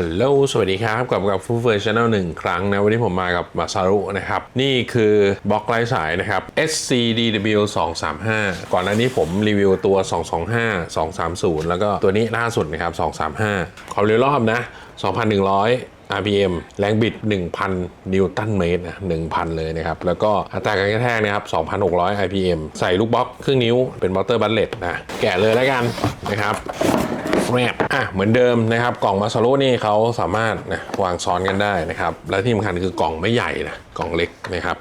ฮัลโหล สวัสดีครับ กลับกับฟูเฟอร์ช n แนลหนึ่งครั้งนะ วันนี้ผมมากับมาซารุนะครับ นี่คือบล็อกไร้สายนะครับ SCDW 235 ก่อนหน้านี้ผมรีวิวตัว 225 230 แล้วก็ตัวนี้ล่าสุดนะครับ 235ความเร็วรอบนะ 2,100 RPM แรงบิด 1,000 นิวตันเมตรนะ1,000 เลยนะครับ แล้วก็อัตราการกระแทกนะครับ 2,600 RPM ใส่ลูกบล็อกครึ่งนิ้วเป็นมอเตอร์บัลเลตนะ แกะเลยแล้วกันนะครับ แรบอะเหมือนเดิมนะครับ กล่องมาซารุนี่เขาสามารถนะวางซ้อนกันได้นะครับ และที่สำคัญคือกล่องไม่ใหญ่นะกล่องเล็กนะครับ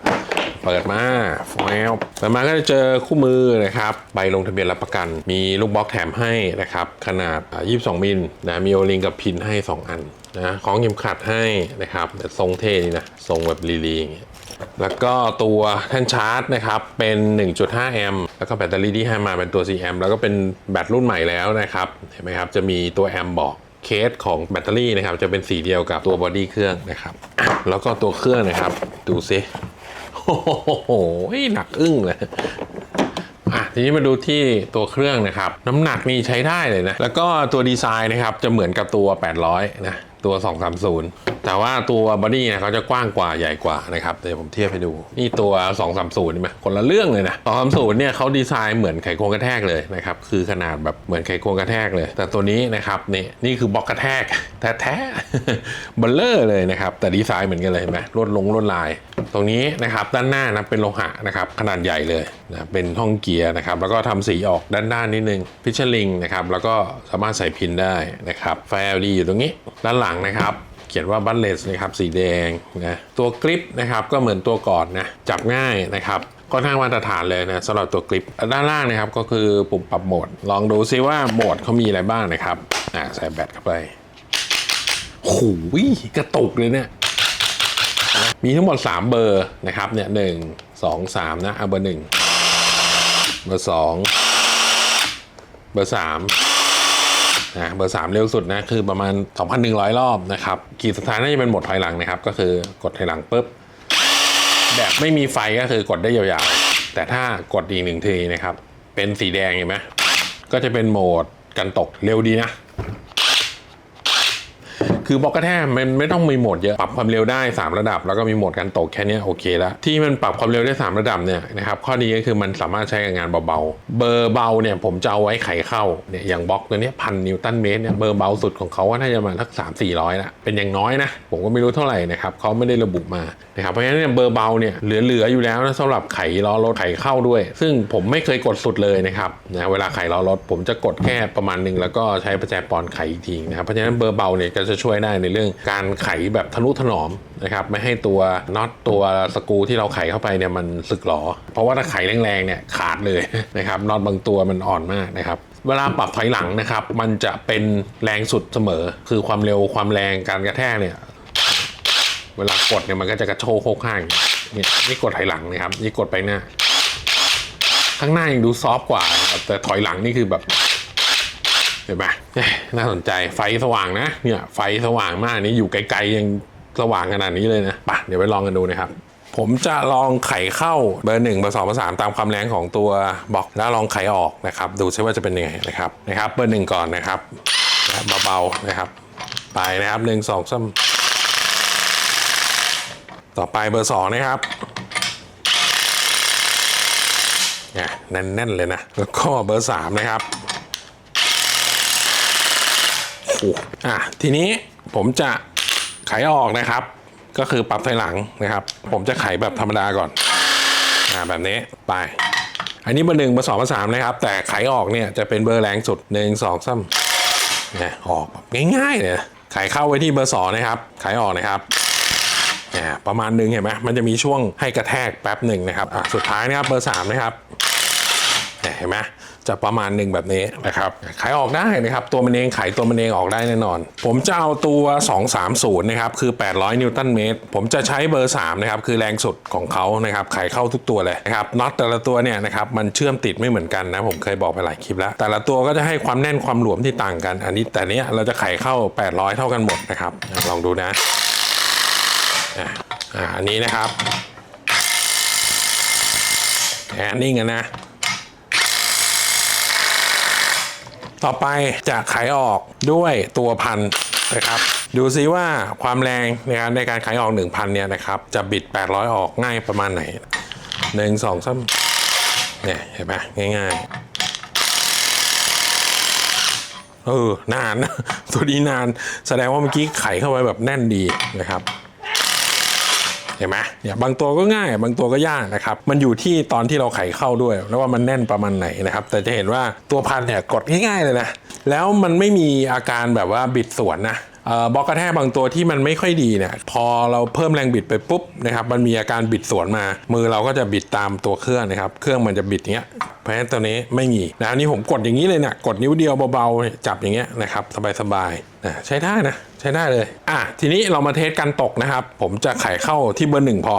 เปิดมาแฟลเปิดมาก็จะเจอคู่มือนะครับ ใบลงทะเบียนรับประกัน มีลูกบล็อกแถมให้นะครับ ขนาดอ่า22 มิลนะ มีโอลิงกับพินให้ 2 อันนะ ของเข็มขัดให้นะครับแต่ทรงเท่ดีนะ ทรงแบบลีๆอย่างเงี้ย แล้วก็ตัวแท่นชาร์จนะครับเป็น 1.5 แอมป์แล้วก็แบตเตอรี่ที่ให้มาเป็นตัว 4 แอมป์แล้วก็เป็นแบตรุ่นใหม่แล้วนะครับเห็นไหมครับจะมีตัวแอมป์บอกเคสของแบตเตอรี่นะครับจะเป็นสีเดียวกับตัวบอดี้เครื่องนะครับ แล้วก็ตัวเครื่องนะครับ ดูซิโอ้โหหนักอึ้งเลยอะทีนี้มาดูที่ตัวเครื่องนะครับ น้ำหนักนี่ใช้ได้เลยนะ แล้วก็ตัวดีไซน์นะครับจะเหมือนกับตัว 800 นะ ตัว 230 แต่ว่าตัวบอดี้เนี่ยเขาจะกว้างกว่าใหญ่กว่านะครับเดี๋ยวผมเทียบให้ดู นี่ตัว 230นี่ไหมคนละเรื่องเลยนะ230เนี่ยเขาดีไซน์เหมือนไขควงกระแทกเลยนะครับคือขนาดแบบเหมือนไขควงกระแทกเลย แต่ตัวนี้นะครับนี่นี่คือบล็อกกระแทกแท้ๆเบลเลอร์เลยนะครับแต่ดีไซน์เหมือนกันเลยเห็นไหมลวดลงลวดลาย ตรงนี้นะครับด้านหน้านะเป็นโลหะนะครับขนาดใหญ่เลยนะเป็นห้องเกียร์นะครับแล้วก็ทำสีออกด้านด้านนิดนึงพิชลิงนะครับแล้วก็สามารถใส่พินได้นะครับไฟ LED อยู่ตรงนี้ด้านหลังนะครับเขียนว่าบัตเลสนะครับสีแดงนะตัวกริปนะครับก็เหมือนตัวก่อนนะจับง่ายนะครับก็ทางมาตรฐานเลยนะสำหรับตัวกริปด้านล่างนะครับก็คือปุ่มปรับโหมด ลองดูซิว่าโหมดเขามีอะไรบ้างนะครับอ่าใส่แบตเข้าไปโอ้โหกระตุกเลยเนี่ย มีทั้งหมด 3 เบอร์นะครับเนี่ยหนึ่งสองสามนะเอาเบอร์หนึ่งเบอร์สองเบอร์สามนะเบอร์สามเร็วสุดนะคือประมาณ 2,100 รอบนะครับขีดสุดท้ายน่าจะเป็นโหมดถอยหลังนะครับ ก็คือกดถอยหลังปุ๊บแบบไม่มีไฟก็คือกดได้ยาวๆ แต่ถ้ากดอีกหนึ่งทีนะครับ เป็นสีแดงเห็นไหมก็จะเป็นโหมดกันตกเร็วดีนะ คือบล็อกกระแทกมันไม่ต้องมีโหมดเยอะปรับความเร็วได้ 3 ระดับ แล้วก็มีโหมดการตกแค่นี้โอเคแล้วที่มันปรับความเร็วได้ 3 ระดับเนี่ยนะครับข้อดีก็คือมันสามารถใช้กับงานเบาๆเบอร์เบาเนี่ยผมจะเอาไว้ไขเข้าเนี่ยอย่างบล็อกตัวนี้พันนิวตันเมตรเนี่ยเบอร์เบาสุดของเขาก็น่าจะมาสักสามสี่ร้อยละเป็นอย่างน้อยนะผมก็ไม่รู้เท่าไหร่นะครับเขาไม่ได้ระบุมานะครับเพราะฉะนั้นเนี่ยเบอร์เบาเนี่ยเหลือๆอยู่แล้วนะสำหรับไขล้อรถไขเข้าด้วย ซึ่งผมไม่เคยกดสุดเลยนะครับนะเวลาไขล้อรถผมจะกดแค่ประมาณหนึ่งแล้วก็ใช้ประแจปอนไขอีกทีนะครับเพราะฉะนั้นเบอร์เบาเนี่ยก็จะช่วยได้ในเรื่องการไขแบบทะนุถนอมนะครับไม่ให้ตัวน็อตตัวสกูที่เราไขเข้าไปเนี่ยมันสึกหรอ เพราะว่าถ้าไขแรงๆเนี่ยขาดเลยนะครับน็อตบางตัวมันอ่อนมากนะครับเวลาปรับถอยหลังนะครับ มันจะเป็นแรงสุดเสมอ คือความเร็วความแรงการกระแทกเนี่ย เวลากดเนี่ยมันก็จะกระโชกโค้งอย่างเงี้ยนี่กดถอยหลังนะครับ นี่กดไปหน้า ข้างหน้ายังดูซอฟต์กว่า แต่ถอยหลังนี่คือแบบ เห็นไหมน่าสนใจไฟสว่างนะเนี่ยไฟสว่างมากนี่อยู่ไกลๆยังสว่างขนาดนี้เลยนะปะเดี๋ยวไปลองกันดูนะครับผมจะลองไขเข้าเบอร์หนึ่งเบอร์สองเบอร์สามตามความแรงของตัวบล็อกแล้วลองไขออกนะครับ ดูซิว่าจะเป็นยังไงนะครับนะครับ เบอร์หนึ่งก่อนนะครับเบาๆนะครับ ไปนะครับหนึ่งสองสามต่อไปเบอร์สองนะครับเนี่ยแน่นๆเลยนะ แล้วก็เบอร์สามนะครับ อ้โหอะทีนี้ผมจะไขออกนะครับ ก็คือปรับถอยหลังนะครับ ผมจะไขแบบธรรมดาก่อนอ่าแบบนี้ไป อันนี้เบอร์หนึ่งเบอร์สองเบอร์สามนะครับ แต่ไขออกเนี่ยจะเป็นเบอร์แรงสุดหนึ่งสองสามเนี่ยออกแบบง่ายๆเลยไขเข้าไว้ที่เบอร์สองนะครับ ไขออกนะครับประมาณหนึ่งเห็นไหมมันจะมีช่วงให้กระแทกแป๊บหนึ่งนะครับสุดท้ายนะครับเบอร์สามนะครับเห็นไหม จะประมาณหนึ่งแบบนี้นะครับ ขายออกได้นะครับ ตัวมันเองขายตัวมันเองออกได้แน่นอน ผมจะเอาตัว 230 นะครับ คือ 800 นิวตันเมตร ผมจะใช้เบอร์ 3 นะครับ คือแรงสุดของเขานะครับ ขายเข้าทุกตัวเลยนะครับน็อตแต่ละตัวเนี่ยนะครับ มันเชื่อมติดไม่เหมือนกันนะ ผมเคยบอกไปหลายคลิปแล้ว แต่ละตัวก็จะให้ความแน่นความหลวมที่ต่างกัน อันนี้แต่เนี้ยเราจะขายเข้า 800 เท่ากันหมดนะครับ ลองดูนะอ่าอันนี้นะครับแอนนิ่งกันนะ ต่อไปจะขายออกด้วยตัวพันนะครับ ดูซิว่าความแรงในการในการขายออก 1,000เนี่ยนะครับ จะบิด 800 ออกง่ายประมาณไหน 1 2 3เนี่ยเห็นไหมง่ายๆเออนาน ตัวนี้นานแสดงว่าเมื่อกี้ไขเข้าไปแบบแน่นดีนะครับ เห็นไหมเนี่ยบางตัวก็ง่าย บางตัวก็ยากนะครับมันอยู่ที่ตอนที่เราไขเข้าด้วยแล้วว่ามันแน่นประมาณไหนนะครับ แต่จะเห็นว่าตัวพันเนี่ยกดง่ายๆเลยนะแล้วมันไม่มีอาการแบบว่าบิดสวนนะ บล็อกกระแทกบางตัวที่มันไม่ค่อยดีเนี่ยพอเราเพิ่มแรงบิดไปปุ๊บนะครับมันมีอาการบิดสวนมา มือเราก็จะบิดตามตัวเครื่องนะครับ เครื่องมันจะบิดอย่างเงี้ยเพราะฉะนั้นตัวนี้ไม่มีนะอันนี่ผมกดอย่างนี้เลยเนี่ยกดนิ้วเดียวเบาๆจับอย่างเงี้ยนะครับสบายๆนะใช้ได้นะใช้ได้เลยอะทีนี้เรามาเทสการตกนะครับ ผมจะไขเข้าที่เบอร์หนึ่งพอ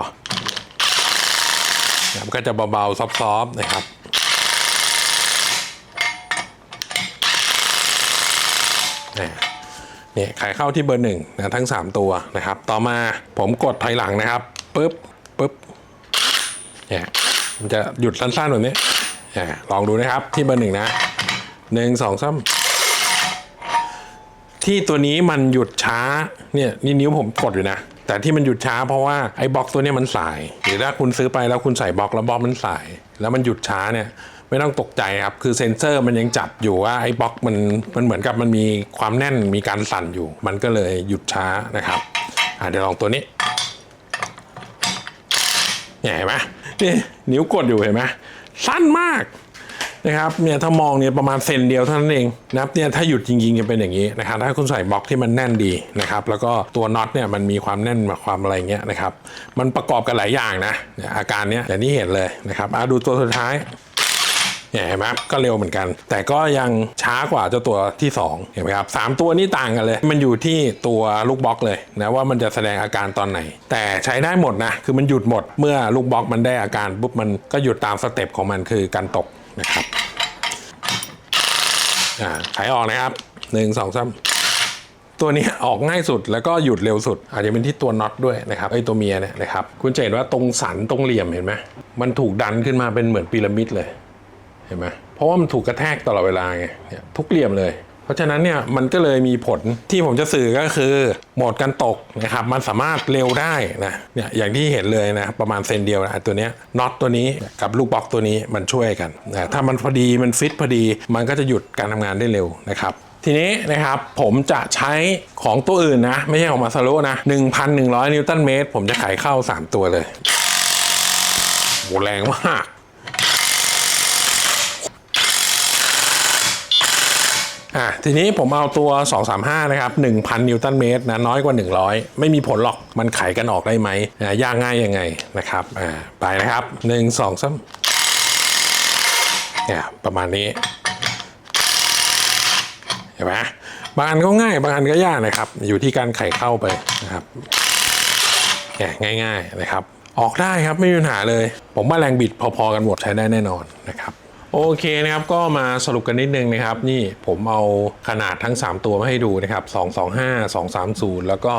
นะครับก็จะเบาๆซอฟๆนะครับเนี่ย เนี่ยไขเข้าที่เบอร์หนึ่งนะทั้ง 3 ตัวนะครับ ต่อมาผมกดถอยหลังนะครับปุ๊บปุ๊บเนี่ยมันจะหยุดสั้นๆแบบนี้เนี่ยลองดูนะครับที่เบอร์หนึ่งนะหนึ่งสองสามที่ตัวนี้มันหยุดช้าเนี่ยนี่นิ้วผมกดอยู่นะ แต่ที่มันหยุดช้าเพราะว่าไอ้บล็อกตัวนี้มันสาย หรือถ้าคุณซื้อไปแล้วคุณใส่บล็อกแล้วบล็อกมันสาย แล้วมันหยุดช้าเนี่ย ไม่ต้องตกใจครับ คือเซ็นเซอร์มันยังจับอยู่ว่าไอ้บล็อกมันมันเหมือนกับมันมีความแน่นมีการสั่นอยู่ มันก็เลยหยุดช้านะครับเดี๋ยวลองตัวนี้เนี่ยเห็นไหมนี่นิ้วกดอยู่เห็นไหมสั้นมากนะครับเนี่ยถ้ามองเนี่ยประมาณเซนเดียวเท่านั้นเองนะครับเนี่ยถ้าหยุดจริงๆจะเป็นอย่างนี้นะครับถ้าคุณใส่บล็อกที่มันแน่นดีนะครับแล้วก็ตัวน็อตเนี่ยมันมีความแน่นความอะไรเงี้ยนะครับมันประกอบกันหลายอย่างนะเนี่ยอาการเนี้ยอย่างที่เห็นเลยนะครับอะดูตัวสุดท้าย เนี่ยเห็นไหมก็เร็วเหมือนกัน แต่ก็ยังช้ากว่าเจ้าตัวที่ 2 เห็นไหมครับสามตัวนี้ต่างกันเลย มันอยู่ที่ตัวลูกบล็อกเลยนะว่ามันจะแสดงอาการตอนไหน แต่ใช้ได้หมดนะ คือมันหยุดหมด เมื่อลูกบล็อกมันได้อาการปุ๊บมันก็หยุดตามสเต็ปของมันคือการตกนะครับอ่าขายออกนะครับหนึ่งสองสามตัวนี้ออกง่ายสุดแล้วก็หยุดเร็วสุด อาจจะเป็นที่ตัวน็อตด้วยนะครับไอ้ตัวเมียเนี่ยนะครับคุณจะเห็นว่าตรงสันตรงเหลี่ยมเห็นไหมมันถูกดันขึ้นมาเป็นเหมือนพีระมิดเลย เห็นไหมเพราะว่ามันถูกกระแทกตลอดเวลาไงเนี่ยทุกเหลี่ยมเลย เพราะฉะนั้นเนี่ยมันก็เลยมีผลที่ผมจะสื่อก็คือโหมดการตกนะครับมันสามารถเร็วได้นะเนี่ยอย่างที่เห็นเลยนะประมาณเซนเดียวนะตัวเนี้ยน็อตตัวนี้กับลูกบล็อกตัวนี้มันช่วยกันนะถ้ามันพอดีมันฟิตพอดี มันก็จะหยุดการทำงานได้เร็วนะครับทีนี้นะครับผมจะใช้ของตัวอื่นนะ ไม่ใช่ของมาซารุนะ 1,100 นิวตันเมตร ผมจะไขเข้า 3 ตัวเลยโหแรงมาก อะทีนี้ผมเอาตัว 235 นะครับ 1,000 นิวตันเมตรนะน้อยกว่า 100 ไม่มีผลหรอกมันไขกันออกได้ไหมนะยากง่ายยังไงนะครับอ่าไปนะครับ 1 2 3เนี่ยประมาณนี้เห็นไหมบางอันก็ง่าย บางอันก็ยากนะครับ อยู่ที่การไขเข้าไปนะครับเนี่ยง่าย ๆนะครับ ออกได้ครับไม่มีปัญหาเลย ผมว่าแรงบิดพอๆกันหมดใช้ได้แน่นอนนะครับ โอเคนะครับก็มาสรุปกันนิดนึงนะครับนี่ผมเอาขนาดทั้ง 3 ตัวมาให้ดูนะครับ 225 230 แล้วก็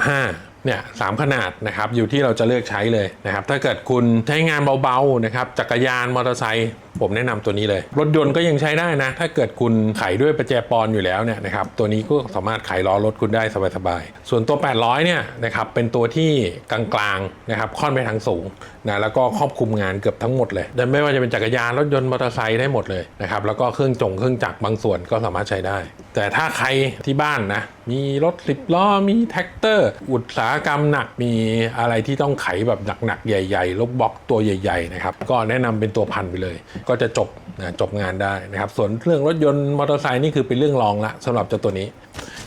235เนี่ยสามขนาดนะครับอยู่ที่เราจะเลือกใช้เลยนะครับถ้าเกิดคุณใช้งานเบาๆนะครับจักรยานมอเตอร์ไซค์ผมแนะนำตัวนี้เลย รถยนต์ก็ยังใช้ได้นะ ถ้าเกิดคุณไขด้วยประแจปอนอยู่แล้วเนี่ยนะครับตัวนี้ก็สามารถไขล้อรถคุณได้สบายๆส่วนตัว 800 เนี่ยนะครับเป็นตัวที่กลางๆนะครับค่อนไปทางสูงนะแล้วก็ครอบคลุมงานเกือบทั้งหมดเลยไม่ว่าจะเป็นจักรยานรถยนต์มอเตอร์ไซค์ได้หมดเลยนะครับแล้วก็เครื่องจงเครื่องจักรบางส่วนก็สามารถใช้ได้ แต่ถ้าใครที่บ้านนะมีรถสิบล้อมีแท็กเตอร์ อุตสาหกรรมหนักมีอะไรที่ต้องไขแบบหนักๆใหญ่ๆลบบล็อกตัวใหญ่ๆนะครับก็แนะนำเป็นตัวพันไปเลยก็จะจบนะจบงานได้นะครับ ส่วนเรื่องรถยนต์มอเตอร์ไซค์นี่คือเป็นเรื่องรองละสำหรับเจ้าตัวนี้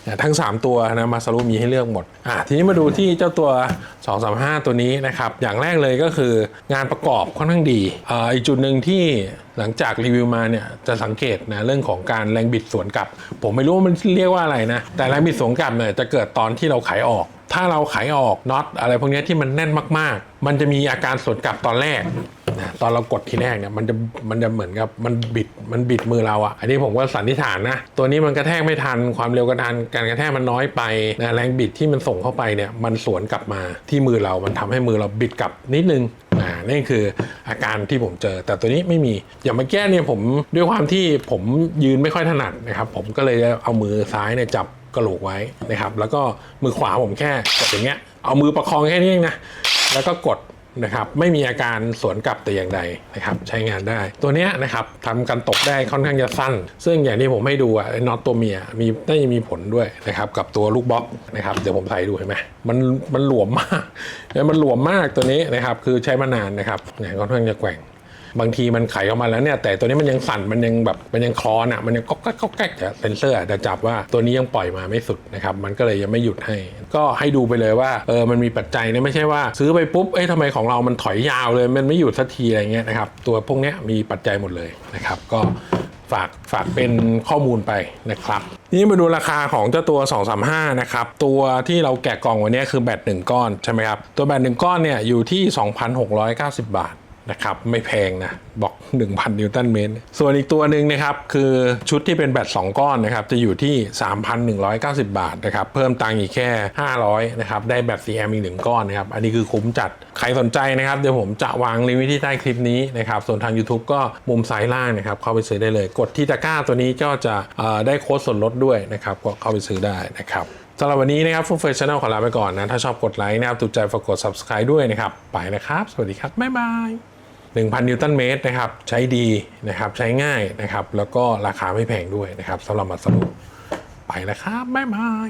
นะทั้ง 3 ตัวนะมาซารุมีให้เลือกหมดอะทีนี้มาดูที่เจ้าตัว 235 ตัวนี้นะครับ อย่างแรกเลยก็คืองานประกอบค่อนข้างดีอ่าอีกจุดหนึ่งที่หลังจากรีวิวมาเนี่ยจะสังเกตนะเรื่องของการแรงบิดสวนกลับ ผมไม่รู้ว่ามันเรียกว่าอะไรนะ แต่แรงบิดสวนกลับเนี่ยจะเกิดตอนที่เราไขออก ถ้าเราไขออกน็อตอะไรพวกนี้ที่มันแน่นมาก ๆ มันจะมีอาการสวนกลับตอนแรก นะตอนเรากดทีแรกเนี่ยมันจะมันจะเหมือนกับมันบิดมันบิดมือเราอะ่ะอันนี้ผมก็สันนิษฐานนะ ตัวนี้มันกระแทกไม่ทันความเร็วกระทันการกระแทกมันน้อยไปนะแรงบิดที่มันส่งเข้าไปเนี่ยมันสวนกลับมาที่มือเรา มันทำให้มือเราบิดกลับนิดนึงอ่านี่คืออาการที่ผมเจอ แต่ตัวนี้ไม่มีอย่างเมื่อกี้เนี่ยผมด้วยความที่ผมยืนไม่ค่อยถนัดนะครับ ผมก็เลยเอามือซ้ายเนี่ยจับกระโหลกไว้นะครับ แล้วก็มือขวาผมแค่กดอย่างเงี้ยเอามือประคองแค่นี้เองนะแล้วก็กด นะครับไม่มีอาการสวนกลับแต่อย่างใดนะครับใช้งานได้ ตัวเนี้ยนะครับทำการตกได้ค่อนข้างจะสั้น ซึ่งอย่างที่ผมให้ดูอะไอ้น็อตตัวเมียมีน่าจะมีผลด้วยนะครับกับตัวลูกบล็อกนะครับเดี๋ยวผมใส่ให้ดูเห็นไหมมันมันหลวมมากเนี่ยมันหลวมมากตัวนี้นะครับคือใช้มานานนะครับเนี่ยค่อนข้างจะแกว่ง บางทีมันไขออกมาแล้วเนี่ยแต่ตัวนี้มันยังสั่นมันยังแบบมันยังคลอนอะมันยังก๊อกแก๊กก๊อกแก๊กแต่เซนเซอร์จจะจับว่าตัวนี้ยังปล่อยมาไม่สุดนะครับมันก็เลยยังไม่หยุดให้ ก็ให้ดูไปเลยว่าเออมันมีปัจจัยเนี่ยไม่ใช่ว่า ซื้อไปปุ๊บเอ้ยทำไมของเรามันถอยยาวเลย มันไม่หยุดสักทีอะไรเงี้ยนะครับตัวพวกเนี้ยมีปัจจัยหมดเลยนะครับก็ฝากฝากเป็นข้อมูลไปนะครับ นี่มาดูราคาของเจ้าตัว 235 นะครับ ตัวที่เราแกะกล่องวันนี้คือแบต1ก้อนใช่ไหมครับ ตัวแบต1ก้อนเนี่ยอยู่ที่ 2,690 บาท นะครับไม่แพงนะบอก 1,000 นิวตันเมตร ส่วนอีกตัวหนึ่งนะครับคือชุดที่เป็นแบต2 ก้อนนะครับจะอยู่ที่ 3,190 บาทนะครับเพิ่มตังค์อีกแค่ 500นะครับได้แบต4แอมป์อีกหนึ่งก้อนนะครับอันนี้คือคุ้มจัด ใครสนใจนะครับเดี๋ยวผมจะวางลิงก์ไว้ที่ใต้คลิปนี้นะครับส่วนทาง YouTube ก็มุมซ้ายล่างนะครับเข้าไปซื้อได้เลย กดที่ตะกร้าตัวนี้ก็จะได้โค้ดส่วนลดด้วยนะครับก็เข้าไปซื้อได้นะครับสำหรับวันนี้นะครับฟุตเฟชชั่นแนลขอลาไปก่อนนะ ถ้าชอบกดไลค์นะครับถูกใจฝากกด subscribe ด้วยนะครับ ไปนะครับ สวัสดีครับ บ๊ายบาย 1,000 นิวตันเมตรนะครับ ใช้ดีนะครับ ใช้ง่ายนะครับ แล้วก็ราคาไม่แพงด้วยนะครับสำหรับมาสรุปไปแล้วครับ บ๊ายบาย